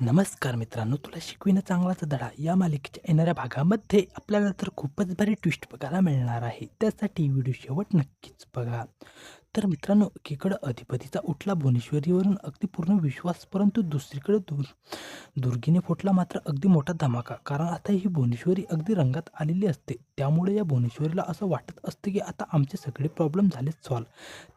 नमस्कार मित्रांनो तुला शिकविणं चांगलाचा धडा. या मालिकेच्या येणाऱ्या भागामध्ये आपल्याला तर खूपच भारी ट्विस्ट बघायला मिळणार आहे. त्यासाठी व्हिडिओ शेवट नक्कीच बघा. तर मित्रांनो एकीकडं अधिपतीचा उठला भुवनेश्वरीवरून अगदी पूर्ण विश्वास परंतु दुसरीकडे दूर. दुर्गीने फुटला मात्र अगदी मोठा धमाका कारण आता ही भुवनेश्वरी अगदी रंगात आलेली असते. त्यामुळे या भुवनेश्वरीला असं वाटत असतं की आता आमचे सगळे प्रॉब्लेम झालेच सॉल्व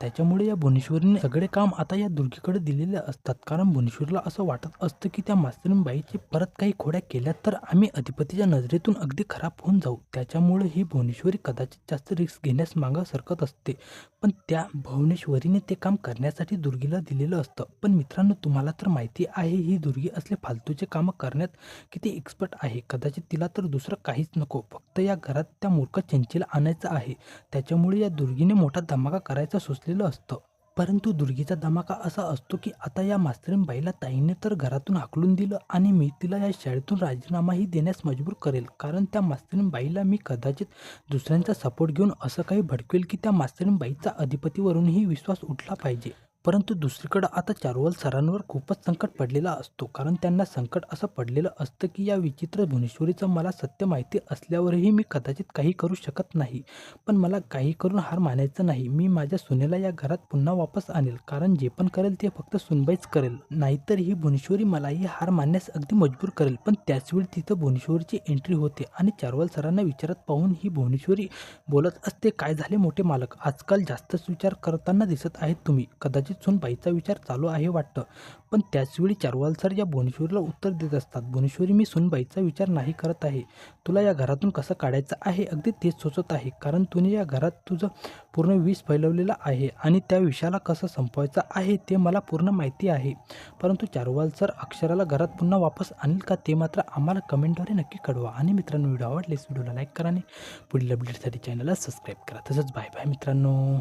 त्याच्यामुळे या भुवनेश्वरीने सगळे काम आता या दुर्गीकडे दिलेले असतात. कारण भुवनेश्वरीला असं वाटत असतं की त्या मास्तरींबाईचे परत काही खोड्या केल्या तर आम्ही अधिपतीच्या नजरेतून अगदी खराब होऊन जाऊ. त्याच्यामुळे ही भुवनेश्वरी कदाचित जास्त रिस्क घेण्यास मागं सरकत असते. पण त्या भुवनेश्वरीने ते काम करण्यासाठी दुर्गीला दिलेलं असतं. पण मित्रांनो तुम्हाला तर माहिती आहे ही दुर्गी असले फालतूचे कामं करण्यात किती एक्सपर्ट आहे. कदाचित तिला तर दुसरं काहीच नको. फक्त या घरात त्या मूर्ख चंचीला आणायचं आहे. त्याच्यामुळे या दुर्गीने मोठा धमाका करायचं सुचलेलं असतं. परंतु दुर्गीचा धमाका असा असतो की आता या मास्तरीन बाईला ताईने तर घरातून हाकलून दिलं आणि मी तिला या शाळेतून राजीनामाही देण्यास मजबूर करेल. कारण त्या मास्तरीन बाईला मी कदाचित दुसऱ्यांचा सपोर्ट घेऊन असं काही भडकवेल की त्या मास्तरीनबाईचा अधिपतीवरूनही विश्वास उठला पाहिजे. परंतु दुसरीकडं आता चारवल सरांवर खूपच संकट पडलेला असतो. कारण त्यांना संकट असं पडलेलं असतं की या विचित्र भुवनेश्वरीचं मला सत्य माहिती असल्यावरही मी कदाचित काही करू शकत नाही. पण मला काही करून हार मानायचं नाही. मी माझ्या सुनेला या घरात पुन्हा वापस आणेल. कारण जे पण करेल ते फक्त सुनबाईच करेल. नाहीतर ही भुवनेश्वरी मलाही हार मानण्यास अगदी मजबूर करेल. पण त्याचवेळी तिथं भुवनेश्वरीची एंट्री होते आणि चारवल सरांना विचारत पाहून ही भुवनेश्वरी बोलत असते काय झाले मोठे मालक? आजकाल जास्तच विचार करताना दिसत आहेत तुम्ही. कदाचित बाईचा विचार चालू आहे वाटतं. पण त्याचवेळी चारवाल सर या भुवनेश्वरीला उत्तर देत असतात. भुवनेश्वरी मी सुनबाईचा विचार नाही करत आहे. तुला या घरातून कसं काढायचं आहे अगदी तेच सुचत आहे. कारण तुने या घरात तुझं पूर्ण विष फैलवलेलं आहे आणि त्या विषाला कसं संपवायचं आहे ते मला पूर्ण माहिती आहे. परंतु चारवाल सर अक्षराला घरात पुन्हा वापस आणेल का ते मात्र आम्हाला कमेंटद्वारे नक्की कळवा. आणि मित्रांनो व्हिडिओ आवडलेस व्हिडिओला लाईक करा आणि पुढील अपडेटसाठी चॅनलला सबस्क्राईब करा. तसंच बाय बाय मित्रांनो.